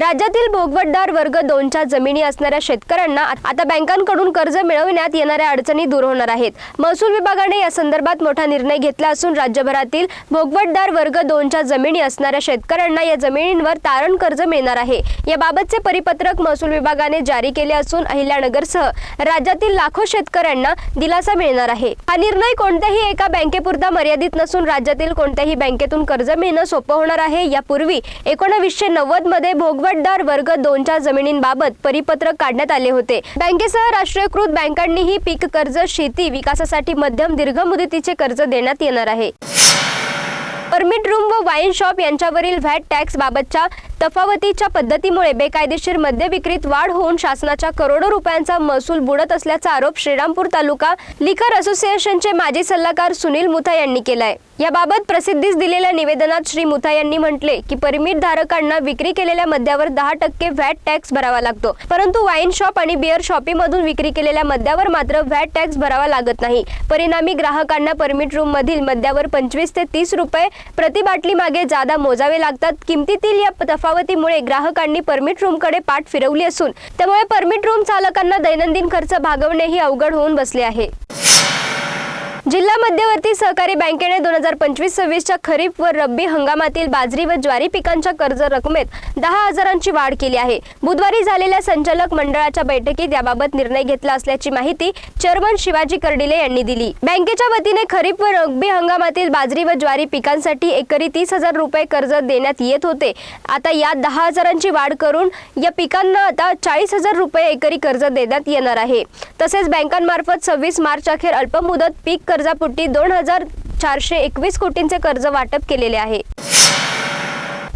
राज्यातील भोगवटदार वर्ग दोनच्या जमिनी असणाऱ्या शेतकऱ्यांना आता बँकांकडून कर्ज मिळविण्यात येणाऱ्या अडचणी दूर होणार आहेत. महसूल विभागाने या संदर्भात मोठा निर्णय घेतला असून राज्यभरातील भोगवटदार वर्ग दोनच्या जमिनी असणाऱ्या शेतकऱ्यांना या जमिनींवर तारण कर्ज मिळणार आहे. याबाबतचे परिपत्रक महसूल विभागाने जारी केले असून अहिल्यानगरसह राज्यातील लाखो शेतकऱ्यांना दिलासा मिळणार आहे. हा निर्णय कोणत्याही एका बँकेपुरता मर्यादित नसून राज्यातील कोणत्याही बँकेतून कर्ज मिळणं सोपं होणार आहे. यापूर्वी एकोणवीसशे नव्वदमध्ये भोगवटदार वर्ग दोनच्या जमिनींबाबत परिपत्रक काढण्यात आले होते. बँकेसह राष्ट्रीयकृत बँकांनीही पीक कर्ज शेती विकासासाठी मध्यम दीर्घ मुदतीचे कर्ज देण्यात येणार आहे. परमिट रूम व वाईन शॉप यांच्यावरील व्हॅट टॅक्स बाबतच्या तफावतीच्या पद्धतीमुळे बेकायदेशीर मद्य विक्रीत वाढ होऊन शासनाच्या करोडो रुपयांचा महसूल बुडत असल्याचा आरोप श्रीरामपूर तालुका लिकर असोसिएशनचे माजी सल्लागार सुनील मुथा यांनी केलाय. याबाबत प्रसिद्धीस दिलेल्या निवेदनात श्री मुथा यांनी म्हटले की परमिट धारकांना विक्री केलेल्या मद्यावर दहा टक्के व्हॅट टॅक्स भरावा लागतो. परंतु वाईन शॉप आणि बिअर शॉपीमधून विक्री केलेल्या मद्यावर मात्र व्हॅट टॅक्स भरावा लागत नाही. परिणामी ग्राहकांना परमिट रूम मधील मद्यावर पंचवीस ते तीस रुपये प्रति बाटली मागे जादा मोजावे लागतात. किमतीतील या तफावतीमुळे ग्राहकांनी परमिट रूमकडे पाठ फिरवली असून त्यामुळे परमिट रूम चालकांना दैनंदिन खर्च भागवणेही अवघड होऊन बसले आहे. जिल्हा मध्यवर्ती सहकारी बँकेने दोन हजार पंचवीस सव्वीसच्या खरीप व रब्बी हंगामातील बाजरी व ज्वारी पिकांच्या कर्ज रकमेत दहा हजारांची वाढ केली आहे. बुधवारी झालेल्या संचालक मंडळाच्या बैठकीत याबाबत निर्णय घेतला असल्याची माहिती चेअरमन शिवाजी कर्डिले यांनी दिली. बँकेच्या वतीने खरीप व रब्बी हंगामातील बाजरी व ज्वारी पिकांसाठी एकरी तीस हजार रुपये कर्ज देण्यात येत होते. आता यात दहा हजारांची वाढ करून या पिकांना आता चाळीस हजार रुपये एकरी कर्ज देण्यात येणार आहे. तसेच बँकांमार्फत सव्वीस मार्च अखेर अल्पमुदत पीक कर्जापोटी दोन हजार चारशे एकवीस कोटींचे कर्ज वाटप केलेले आहे.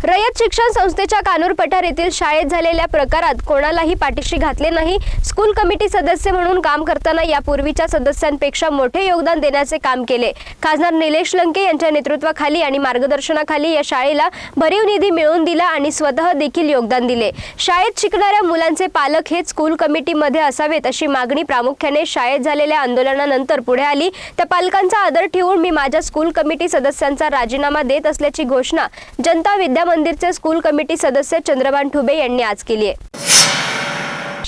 रयत शिक्षण संस्थेच्या कानूर पठार येथील शाळेत झालेल्या प्रकारात कोणालाही पाठीशी घातले नाही. स्कूल कमिटी सदस्य म्हणून काम करताना यापूर्वीच्या सदस्यांपेक्षा मोठे योगदान देण्याचे काम केले. खासदार निलेश लंके यांच्या नेतृत्वाखाली आणि मार्गदर्शनाखाली या शाळेला भरीव निधी मिळवून दिला आणि स्वतः देखील योगदान दिले. शाळेत शिकणाऱ्या मुलांचे पालक हेच स्कूल कमिटीमध्ये असावेत अशी मागणी प्रामुख्याने शाळेत झालेल्या आंदोलनानंतर पुढे आली. त्या पालकांचा आदर ठेवून मी माझ्या स्कूल कमिटी सदस्यांचा राजीनामा देत असल्याची घोषणा जनता विद्या मंदिरचे स्कूल कमिटी सदस्य चंद्रभान ठुबे यांनी आज केली आहे.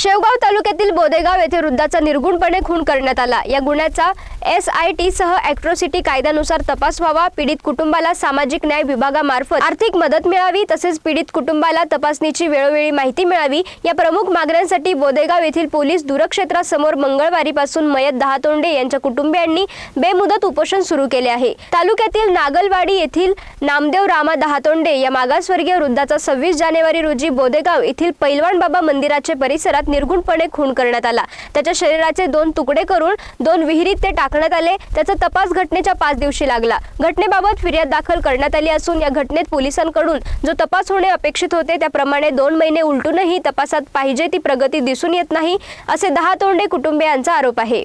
शेवगाव तालुक्यातील बोदेगाव येथे वृद्धाचा निर्गुणपणे खून करण्यात आला. या गुन्ह्याचा एस आय टी सह ॲट्रॉसिटी कायद्यानुसार तपास व्हावा. पीडित कुटुंबाला सामाजिक न्याय विभागामार्फत आर्थिक मदत मिळावी तसेच पीडित कुटुंबाला तपासणीची वेळोवेळी माहिती मिळावी. या प्रमुख मागण्यांसाठी बोदेगाव येथील पोलीस दूरक्षेत्रासमोर मंगळवारीपासून मयत दहातोंडे यांच्या कुटुंबियांनी बेमुदत उपोषण सुरू केले आहे. तालुक्यातील नागलवाडी येथील नामदेव रामा दहातोंडे या मागासवर्गीय वृद्धाचा सव्वीस जानेवारी रोजी बोदेगाव येथील पैलवान बाबा मंदिराचे परिसरात निर्गुणपणे खून करण्यात आला. त्याच्या शरीराचे दोन तुकडे करून दोन विहिरीत ते टाकण्यात आले. त्याचा तपास घटनेच्या पाच दिवशी लागला. घटनेबाबत फिर्याद दाखल करण्यात आली असून या घटनेत पोलिसांकडून जो तपास होणे अपेक्षित होते त्याप्रमाणे दोन महिने उलटूनही तपासात पाहिजे ती प्रगती दिसून येत नाही असे दहा तोंडे कुटुंबियांचा आरोप आहे.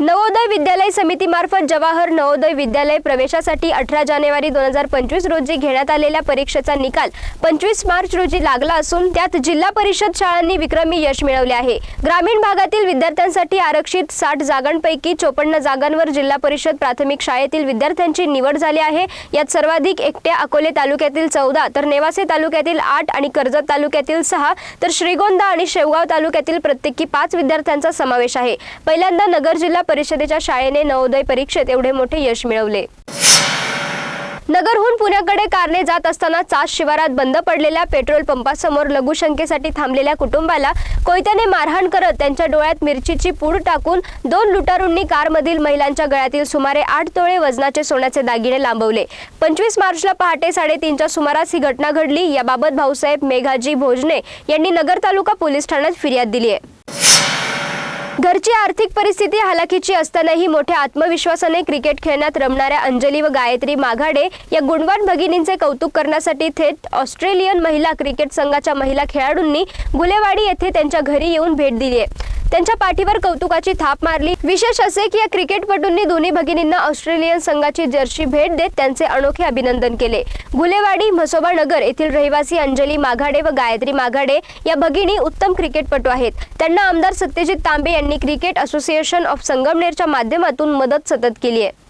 नवोदय विद्यालय समितीमार्फत जवाहर नवोदय विद्यालय प्रवेशासाठी अठरा जानेवारी दोन हजार पंचवीस रोजी घेण्यात आलेल्या परीक्षेचा निकाल पंचवीस मार्च रोजी लागला असून त्यात जिल्हा परिषद शाळांनी विक्रमी यश मिळवले आहे. ग्रामीण भागातील विद्यार्थ्यांसाठी आरक्षित साठ जागांपैकी चोपन्न जागांवर जिल्हा परिषद प्राथमिक शाळेतील विद्यार्थ्यांची निवड झाली आहे. यात सर्वाधिक एकट्या अकोले तालुक्यातील चौदा तर नेवासे तालुक्यातील आठ आणि कर्जत तालुक्यातील सहा तर श्रीगोंदा आणि शेवगाव तालुक्यातील प्रत्येकी पाच विद्यार्थ्यांचा समावेश आहे. पहिल्यांदा नगर जिल्हा परिषदेच्या शाळेने नवोदय परीक्षेत एवढे मोठे यश मिळवले. नगरहून पुण्याकडे कारने जात असताना चास शिवारात बंद पडलेल्या पेट्रोल पंपासमोर लघुशंकेसाठी थांबलेल्या कुटुंबाला कोयत्याने मारहाण करत त्यांच्या डोळ्यात मिरचीची पूड टाकून दोन लुटारूंनी कारमधील महिलांच्या गळ्यातील सुमारे आठ तोळे वजनाचे सोन्याचे दागिने लांबवले. पंचवीस मार्चला पहाटे साडेतीनच्या सुमारास ही घटना घडली. याबाबत भाऊसाहेब मेघाजी भोजने यांनी नगर तालुका पोलीस ठाण्यात फिर्याद दिली आहे. घरची आर्थिक परिस्थिती हालाकीची असतानाही मोठ्या आत्मविश्वासाने क्रिकेट खेळण्यात रमणाऱ्या अंजली व गायत्री माघाडे या गुणवान भगिनींचे कौतुक करण्यासाठी थेट ऑस्ट्रेलियन महिला क्रिकेट संघाच्या महिला खेळाडूंनी गुलेवाडी येथे त्यांच्या घरी येऊन भेट दिली आहे. त्यांच्या पाठीवर कौतुकाची थाप मारली. विशेष असे की या क्रिकेटपटूंनी दोन्ही भगिनींना ऑस्ट्रेलियन संघाची जर्सी भेट देत त्यांचे अनोखे अभिनंदन केले. गुलेवाडी म्हसोबा नगर येथील रहिवासी अंजली माघाडे व गायत्री माघाडे या भगिनी उत्तम क्रिकेटपटू आहेत. त्यांना आमदार सत्यजित तांबे यांनी क्रिकेट असोसिएशन ऑफ संगमनेरच्या माध्यमातून मदत सतत केली आहे.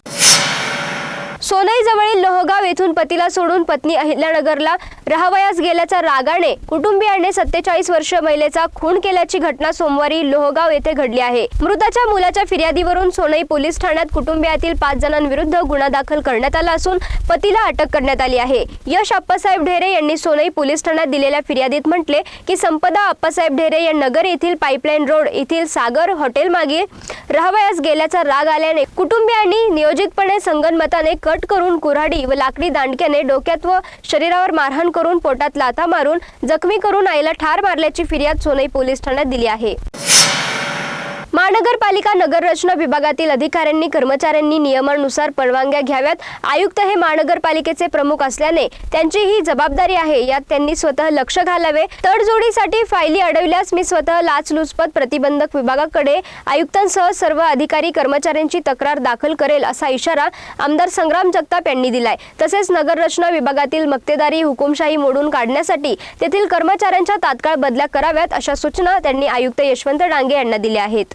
सोनई जवळील लोहगाव येथून पतीला सोडून पत्नी अहिल्यानगरला रहावयास गेल्याच्या रागाने कुटुंबियाने सत्तेचाळीस वर्ष महिलेचा खून केल्याची घटना सोमवारी लोहगाव येथे घडली आहे. मृताच्या मुलाच्या फिर्यादीवरून सोनई पोलीस ठाण्यात कुटुंबियातील पाच जणांविरुद्ध गुन्हा दाखल करण्यात आला असून पतीला अटक करण्यात आली आहे. यश आप्पासाहेब ढेरे यांनी सोनई पोलीस ठाण्यात दिलेल्या फिर्यादीत म्हटले की संपदा आप्पासाहेब ढेरे या नगर येथील पाईपलाईन रोड येथील सागर हॉटेल मागे रहावयास गेल्याचा राग आल्याने कुटुंबियांनी नियोजितपणे संगनमताने कट करून कुऱ्हाडी व लाकडी दांडक्याने डोक्यात व शरीरावर मारहाण करून पोटात लाथा मारून जखमी करून आईला ठार मारल्याची फिर्याद सोनई पोलीस ठाण्यात दिली आहे. महानगरपालिका नगररचना विभागातील अधिकाऱ्यांनी कर्मचाऱ्यांनी नियमानुसार परवानग्या घ्याव्यात. आयुक्त हे महानगरपालिकेचे प्रमुख असल्याने त्यांची ही जबाबदारी आहे. यात त्यांनी स्वतः लक्ष घालावे. तडजोडीसाठी फायली अडवल्यास मी स्वतः लाचलुचपत प्रतिबंधक विभागाकडे आयुक्तांसह सर्व अधिकारी कर्मचाऱ्यांची तक्रार दाखल करेल असा इशारा आमदार संग्राम जगताप यांनी दिलाय. तसेच नगररचना विभागातील मक्तेदारी हुकुमशाही मोडून काढण्यासाठी तेथील कर्मचाऱ्यांच्या तात्काळ बदल्या कराव्यात अशा सूचना त्यांनी आयुक्त यशवंत डांगे यांना दिल्या आहेत.